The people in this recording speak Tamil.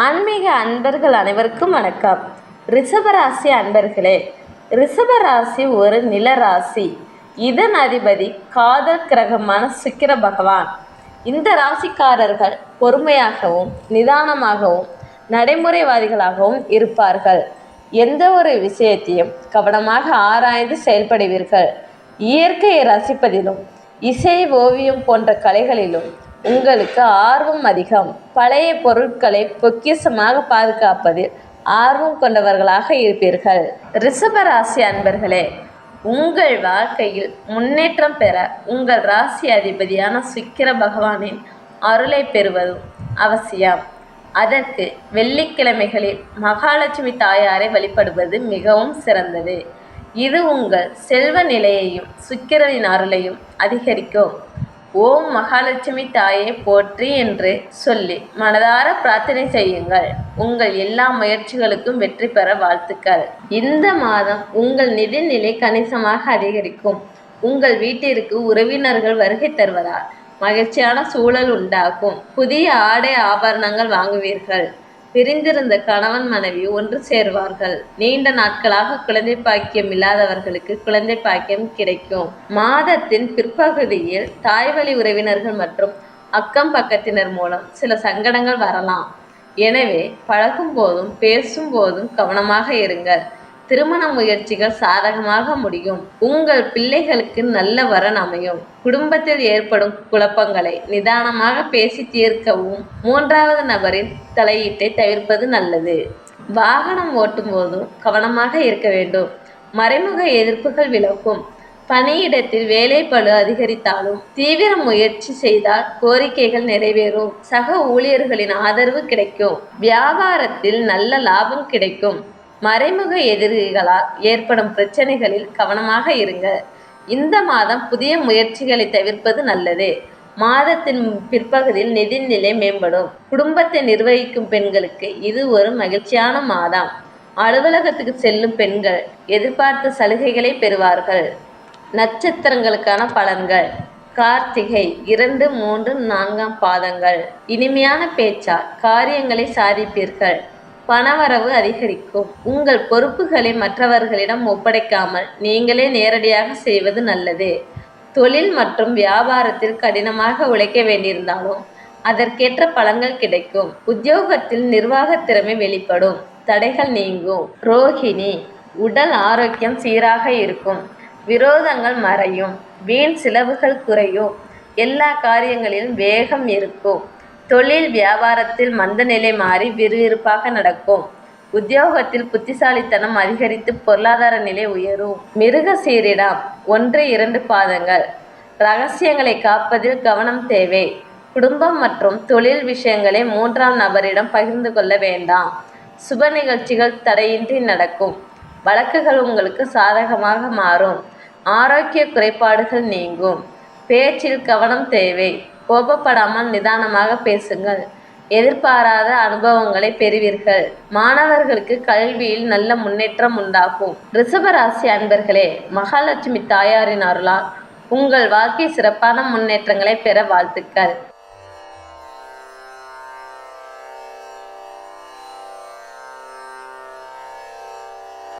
ஆன்மீக அன்பர்கள் அனைவருக்கும் வணக்கம். ரிஷபராசி அன்பர்களே ரிஷபராசி ஒரு நிலராசி. இதன் அதிபதி காதல் கிரகமான சுக்கிர பகவான். இந்த ராசிக்காரர்கள் பொறுமையாகவும் நிதானமாகவும் நடைமுறைவாதிகளாகவும் இருப்பார்கள். எந்த ஒரு விஷயத்தையும் கவனமாக ஆராய்ந்து செயல்படுவீர்கள். இயற்கையை ரசிப்பதிலும் இசை ஓவியம் போன்ற கலைகளிலும் உங்களுக்கு ஆர்வம் அதிகம். பழைய பொருட்களை பொக்கிஷமாக பாதுகாப்பதில் ஆர்வம் கொண்டவர்களாக இருப்பீர்கள். ரிஷபராசி அன்பர்களே உங்கள் வாழ்க்கையில் முன்னேற்றம் பெற உங்கள் ராசி அதிபதியான சுக்கிர பகவானின் அருளை பெறுவதும் அவசியம். அதற்கு வெள்ளிக்கிழமைகளில் மகாலட்சுமி தாயாரை வழிபடுவது மிகவும் சிறந்தது. இது உங்கள் செல்வ நிலையையும் சுக்கிரனின் அருளையும் அதிகரிக்கும். ஓம் மகாலட்சுமி தாயே போற்றி என்று சொல்லி மனதார பிரார்த்தனை செய்யுங்கள். உங்கள் எல்லா முயற்சிகளுக்கும் வெற்றி பெற வாழ்த்துக்கள். இந்த மாதம் உங்கள் நிதிநிலை கணிசமாக அதிகரிக்கும். உங்கள் வீட்டிற்கு உறவினர்கள் வருகை தருவதால் மகிழ்ச்சியான சூழல் உண்டாகும். புதிய ஆடை ஆபரணங்கள் வாங்குவீர்கள். பிரிந்திருந்த கணவன் மனைவி ஒன்று சேர்வார்கள். நீண்ட நாட்களாக குழந்தை பாக்கியம் இல்லாதவர்களுக்கு குழந்தை பாக்கியம் கிடைக்கும். மாதத்தின் பிற்பகுதியில் தாய்வழி உறவினர்கள் மற்றும் அக்கம் பக்கத்தினர் மூலம் சில சங்கடங்கள் வரலாம். எனவே பழகும் போதும் பேசும் போதும் கவனமாக இருங்கள். திருமண முயற்சிகள் சாதகமாக முடியும். உங்கள் பிள்ளைகளுக்கு நல்ல வரன் அமையும். குடும்பத்தில் ஏற்படும் குழப்பங்களை நிதானமாக பேசி தீர்க்கவும் மூன்றாவது நபரின் தலையீட்டை தவிர்ப்பது நல்லது. வாகனம் ஓட்டும் போதும் கவனமாக இருக்க வேண்டும். மறைமுக எதிர்ப்புகள் விலக்கும் பணியிடத்தில் வேலைப்பளு அதிகரித்தாலும் தீவிர முயற்சி செய்தால் கோரிக்கைகள் நிறைவேறும். சக ஊழியர்களின் ஆதரவு கிடைக்கும். வியாபாரத்தில் நல்ல லாபம் கிடைக்கும். மறைமுக எதிரிகளால் ஏற்படும் பிரச்சனைகளில் கவனமாக இருங்க. இந்த மாதம் புதிய முயற்சிகளை தவிர்ப்பது நல்லது. மாதத்தின் பிற்பகுதியில் நிதிநிலை மேம்படும். குடும்பத்தை நிர்வகிக்கும் பெண்களுக்கு இது ஒரு மகிழ்ச்சியான மாதம். அலுவலகத்துக்கு செல்லும் பெண்கள் எதிர்பார்த்த சலுகைகளை பெறுவார்கள். நட்சத்திரங்களுக்கான பலன்கள். கார்த்திகை இரண்டு மூன்று நான்காம் பாதங்கள். இனிமையான பேச்சால் காரியங்களை சாதிப்பீர்கள். பணவரவு அதிகரிக்கும். உங்கள் பொறுப்புகளை மற்றவர்களிடம் ஒப்படைக்காமல் நீங்களே நேரடியாக செய்வது நல்லது. தொழில் மற்றும் வியாபாரத்தில் கடினமாக உழைக்க வேண்டியிருந்தாலும் அதற்கேற்ற பலன்கள் கிடைக்கும். உத்தியோகத்தில் நிர்வாக திறமை வெளிப்படும். தடைகள் நீங்கும். ரோஹிணி உடல் ஆரோக்கியம் சீராக இருக்கும். விரோதங்கள் மறையும். வீண் செலவுகள் குறையும். எல்லா காரியங்களிலும் வேகம் இருக்கும். தொழில் வியாபாரத்தில் மந்த நிலை மாறி விறுவிறுப்பாக நடக்கும். உத்தியோகத்தில் புத்திசாலித்தனம் அதிகரித்து பொருளாதார நிலை உயரும். மிருக சீரிடம் ஒன்று இரண்டு பாதங்கள். ரகசியங்களை காப்பதில் கவனம் தேவை. குடும்பம் மற்றும் தொழில் விஷயங்களை மூன்றாம் நபரிடம் பகிர்ந்து கொள்ள வேண்டாம். சுப நிகழ்ச்சிகள் தடையின்றி நடக்கும். வழக்குகள் உங்களுக்கு சாதகமாக மாறும். ஆரோக்கிய குறைபாடுகள் நீங்கும். பேச்சில் கவனம் தேவை. கோபப்படாமல் நிதானமாக பேசுங்கள். எதிர்பாராத அனுபவங்களை பெறுவீர்கள். மாணவர்களுக்கு கல்வியில் நல்ல முன்னேற்றம் உண்டாகும். ரிஷபராசி அன்பர்களே மகாலட்சுமி தாயாரின் அருளால் உங்கள் வாழ்க்கை சிறப்பான முன்னேற்றங்களை பெற வாழ்த்துக்கள்.